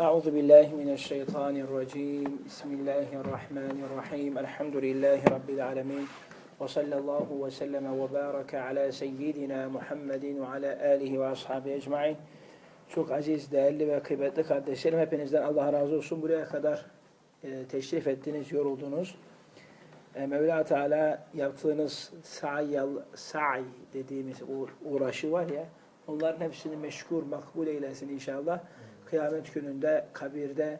أعوذ بالله من الشيطان الرجيم بسم الله الرحمن الرحيم الحمد لله رب العالمين وصلى الله وسلم وبارك على سيدنا محمد وعلى آله وأصحابه أجمعين Çok aziz, değerli ve kıymetli kardeşlerim hepinizden Allah razı olsun. Buraya kadar e, teşrif ettiniz, yoruldunuz. E, Mevla Teala yaptığınız sa'i, sa'i dediğimiz uğra- uğraşı var ya, onların hepsini meşgul, makbul eylesin inşallah. Kıyamet gününde, kabirde,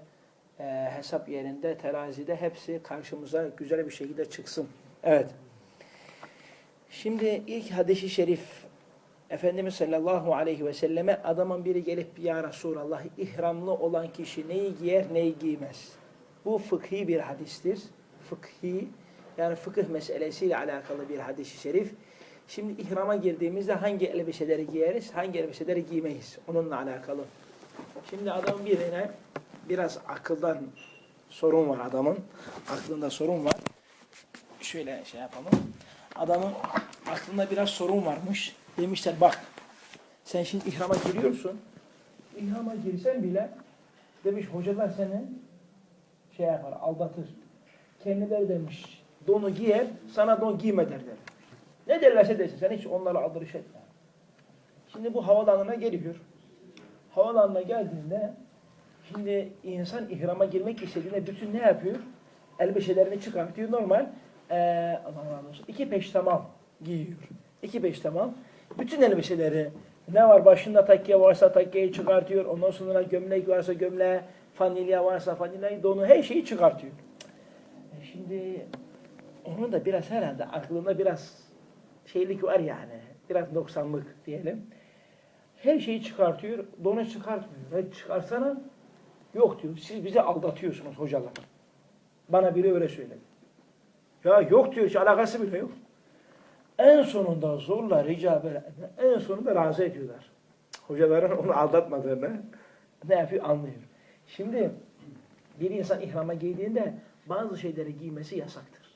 e, hesap yerinde, terazide hepsi karşımıza güzel bir şekilde çıksın. Evet. Şimdi ilk hadisi şerif Efendimiz sallallahu aleyhi ve selleme adamın biri gelip ya Resulallah ihramlı olan kişi neyi giyer neyi giymez. Bu fıkhi bir hadistir. Fıkhi yani fıkıh meselesiyle alakalı bir hadis-i şerif. Şimdi ihrama girdiğimizde hangi elbiseleri giyeriz, hangi elbiseleri giymeyiz? Onunla alakalı. Şimdi adamın birine biraz akıldan sorun var adamın. Aklında sorun var. Şöyle şey yapalım. Adamın aklında biraz sorun varmış. Demişler bak sen şimdi ihrama giriyorsun. İhrama girsen bile demiş hocalar seni şey yapar aldatır. Kendileri demiş donu giyer sana don giyme derler. Ne derlerse desin sen hiç onlara aldırış etme. Şimdi bu havalanına geliyor. Havalanına geldiğinde şimdi insan ihrama girmek istediğinde bütün ne yapıyor? Elbiselerini çıkartıyor. Normal eee Allah razı olsun. İki peştemal giyiyor. İki peştemal. Bütün elbiseleri ne var başında takke varsa takkeyi çıkartıyor. Ondan sonra gömlek varsa gömleği, fanilya varsa fanilyayı, donu her şeyi çıkartıyor. E şimdi onun da biraz herhalde aklında biraz şeylik var yani. Biraz noksanlık diyelim. Her şeyi çıkartıyor, donu çıkartmıyor. Ve çıkarsana yok diyor. Siz bizi aldatıyorsunuz hocalar. Bana biri öyle söyledi. Ya yok diyor, hiç alakası bile yok. En sonunda zorla rica en sonunda razı ediyorlar. Hocaların onu aldatmadığını ne yapıyor anlıyor. Şimdi bir insan ihrama giydiğinde bazı şeyleri giymesi yasaktır.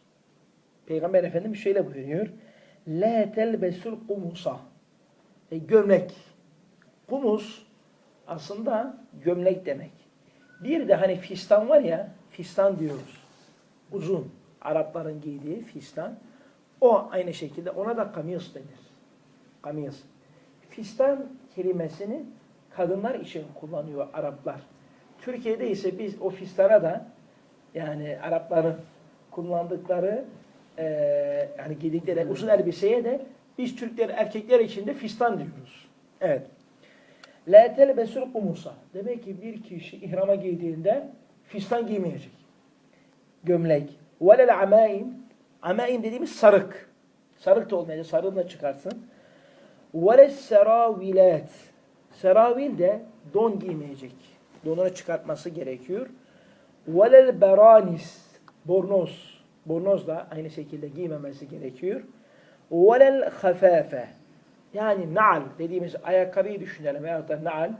Peygamber Efendimiz şöyle buyuruyor. La telbesul kumusa. E, gömlek. Kumus aslında gömlek demek. Bir de hani fistan var ya, fistan diyoruz. Uzun. Arapların giydiği fistan. O aynı şekilde ona da kamis denir. Kamis. Fistan kelimesini kadınlar için kullanıyor Araplar. Türkiye'de ise biz o fistana da yani Arapların kullandıkları e, yani giydikleri uzun elbiseye de biz Türkler erkekler için de fistan diyoruz. Evet. La telbesul kumusa. Demek ki bir kişi ihrama giydiğinde fistan giymeyecek. Gömlek. Velel amaim. Amaim dediğimiz sarık. Sarık da olmayacak. Sarığını da çıkarsın. Veles seravilat. Seravil de don giymeyecek. Donunu çıkartması gerekiyor. Velel beranis. Bornoz. Bornoz da aynı şekilde giymemesi gerekiyor. Velel hafafe. Yani naal dediğimiz ayakkabıyı düşünelim veyahut da naal.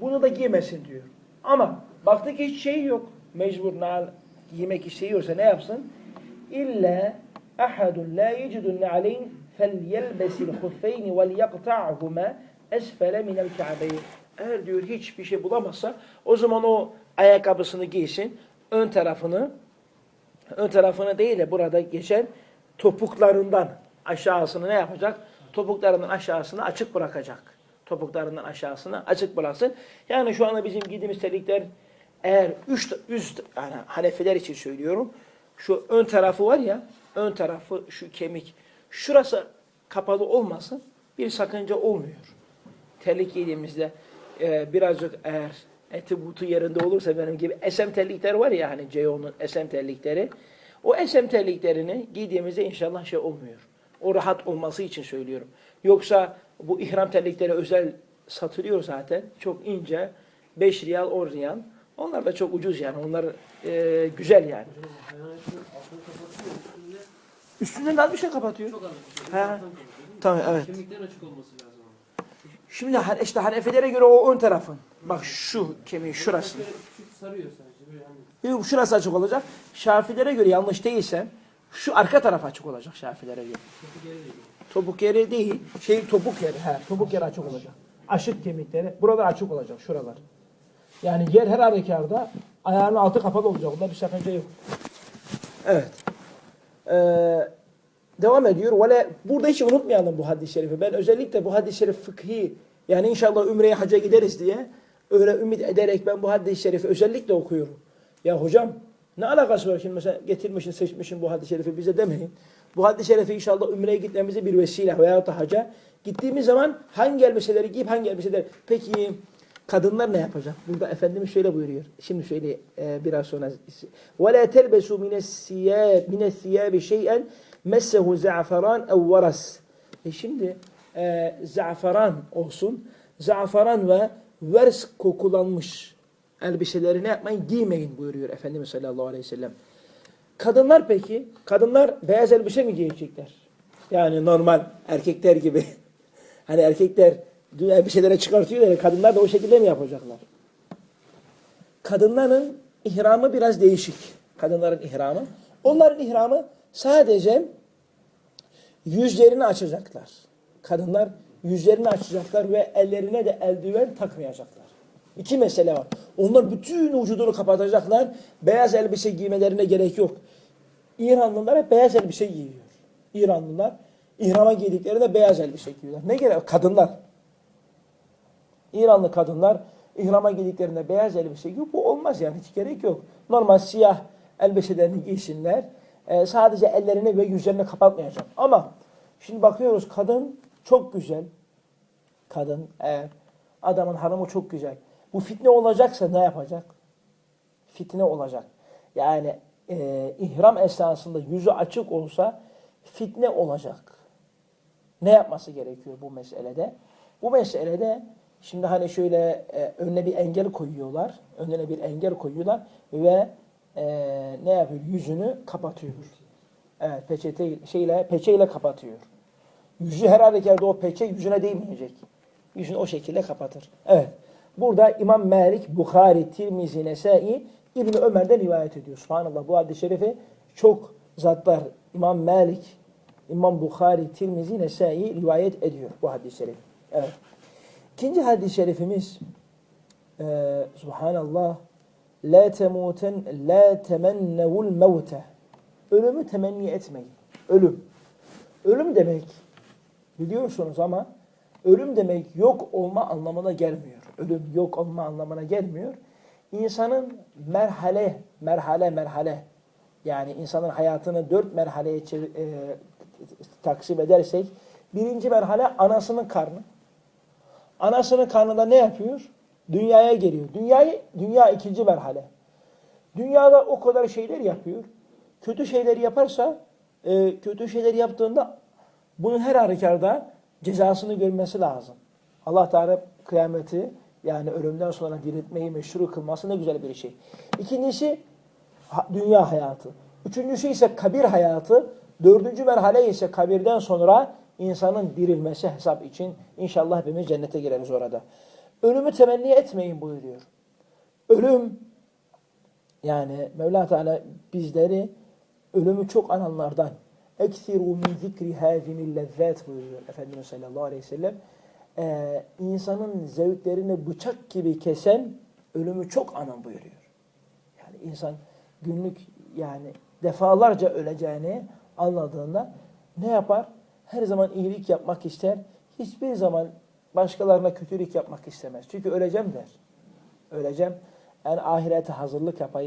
Bunu da giymesin diyor. Ama baktı ki hiç şey yok. Mecbur naal giymek istiyorsa ne yapsın? İlla ahadun la yecidun na'aleyn felyelbesil huffeyni vel yakta'huma esfele minel ka'beyn. Eğer diyor hiçbir şey bulamazsa o zaman o ayakkabısını giysin. Ön tarafını ön tarafını değil de burada geçen topuklarından aşağısını ne yapacak? Topuklarından aşağısını açık bırakacak. Topuklarından aşağısını açık bıraksın. Yani şu anda bizim giydiğimiz terlikler eğer üst, üst yani Hanefiler için söylüyorum. Şu ön tarafı var ya, ön tarafı şu kemik. Şurası kapalı olmasın bir sakınca olmuyor. Terlik giydiğimizde e, birazcık eğer eti butu yerinde olursa benim gibi esem terlikler var ya hani Ceyhun'un esem terlikleri. O esem terliklerini giydiğimizde inşallah şey olmuyor. O rahat olması için söylüyorum. Yoksa bu ihram terlikleri özel satılıyor zaten. Çok ince. 5 riyal, 10 riyal. Onlar da çok ucuz yani. Onlar e, güzel yani. Üstünden az bir şey kapatıyor. Çok az bir şey. Tamam evet. Kemiklerin açık olması lazım. Şimdi işte Hanefilere göre o ön tarafın. Bak şu kemiği şurası. Sarıyor sadece. Hani Şurası açık olacak. Şafilere göre yanlış değilsem şu arka taraf açık olacak Şafilere göre. Topuk yeri değil, şey topuk yeri. He, topuk yeri açık olacak. Aşık kemikleri. Buralar açık olacak, şuralar. Yani yer her halükarda ayağının altı kapalı olacak. Onda bir sakınca yok. Evet. Ee, devam ediyor. Vele, burada hiç unutmayalım bu hadis-i şerifi. Ben özellikle bu hadis-i şerif fıkhi yani inşallah Ümre'ye hacca gideriz diye öyle ümit ederek ben bu hadis-i şerifi özellikle okuyorum. Ya hocam ne alakası var şimdi mesela getirmişsin seçmişsin bu hadis-i şerifi bize demeyin. Bu hadis-i şerifi inşallah Ümre'ye gitmemize bir vesile veya da hacca. Gittiğimiz zaman hangi elbiseleri giyip hangi elbiseleri peki kadınlar ne yapacak? Burada Efendimiz şöyle buyuruyor. Şimdi şöyle e, biraz sonra وَلَا تَلْبَسُوا مِنَ الثِّيَابِ مِنَ الثِّيَابِ شَيْئًا مَسَّهُ زَعْفَرَانْ اَوْ وَرَسْ e Şimdi e, zaferan olsun. Zaferan ve vers kokulanmış elbiseleri ne yapmayın? Giymeyin buyuruyor Efendimiz sallallahu aleyhi ve sellem. Kadınlar peki? Kadınlar beyaz elbise mi giyecekler? Yani normal erkekler gibi. hani erkekler elbiselere çıkartıyor ya kadınlar da o şekilde mi yapacaklar? Kadınların ihramı biraz değişik. Kadınların ihramı. Onların ihramı sadece yüzlerini açacaklar. Kadınlar yüzlerini açacaklar ve ellerine de eldiven takmayacaklar. İki mesele var. Onlar bütün vücudunu kapatacaklar. Beyaz elbise giymelerine gerek yok. İranlılar hep beyaz elbise giyiyor. İranlılar ihrama giydiklerinde beyaz elbise giyiyorlar. Ne gerek? Kadınlar. İranlı kadınlar ihrama giydiklerinde beyaz elbise giyiyor. Bu olmaz yani hiç gerek yok. Normal siyah elbiselerini giysinler. Ee, sadece ellerini ve yüzlerini kapatmayacak. Ama şimdi bakıyoruz kadın çok güzel. Kadın eğer adamın hanımı çok güzel. Bu fitne olacaksa ne yapacak? Fitne olacak. Yani e, ihram esnasında yüzü açık olsa fitne olacak. Ne yapması gerekiyor bu meselede? Bu meselede şimdi hani şöyle e, önüne bir engel koyuyorlar. Önüne bir engel koyuyorlar ve e, ne yapıyor? Yüzünü kapatıyor. Evet peçete şeyle peçeyle kapatıyor. Yüzü her halükarda o peçe yüzüne değmeyecek. Yüzünü o şekilde kapatır. Evet. Burada İmam Malik, Bukhari, Tirmizi, Nesai İbni Ömer'den rivayet ediyor. Subhanallah bu hadis-i şerifi çok zatlar İmam Malik, İmam Bukhari, Tirmizi, Nesai rivayet ediyor bu hadis-i şerif. Evet. İkinci hadis-i şerifimiz e, Subhanallah La temuten la temennevul mevte Ölümü temenni etmeyin. Ölüm. Ölüm demek biliyorsunuz ama ölüm demek yok olma anlamına gelmiyor. Ölüm yok olma anlamına gelmiyor. İnsanın merhale, merhale, merhale yani insanın hayatını dört merhaleye e, taksim edersek birinci merhale anasının karnı. Anasının karnında ne yapıyor? Dünyaya geliyor. Dünyayı, dünya ikinci merhale. Dünyada o kadar şeyler yapıyor. Kötü şeyler yaparsa, e, kötü şeyler yaptığında bunun her halükarda cezasını görmesi lazım. Allah Teala kıyameti yani ölümden sonra diriltmeyi meşru kılması ne güzel bir şey. İkincisi dünya hayatı. Üçüncüsü ise kabir hayatı. Dördüncü merhale ise kabirden sonra insanın dirilmesi hesap için inşallah hepimiz cennete gireriz orada. Ölümü temenni etmeyin buyuruyor. Ölüm yani Mevla Teala bizleri ölümü çok ananlardan eksiru min zikri hazimil lezzet buyuruyor Efendimiz sallallahu aleyhi ve sellem. Ee, insanın zevklerini bıçak gibi kesen ölümü çok anan buyuruyor. Yani insan günlük yani defalarca öleceğini anladığında ne yapar? Her zaman iyilik yapmak ister. Hiçbir zaman başkalarına kötülük yapmak istemez. Çünkü öleceğim der. Öleceğim. Yani ahirete hazırlık yapayım.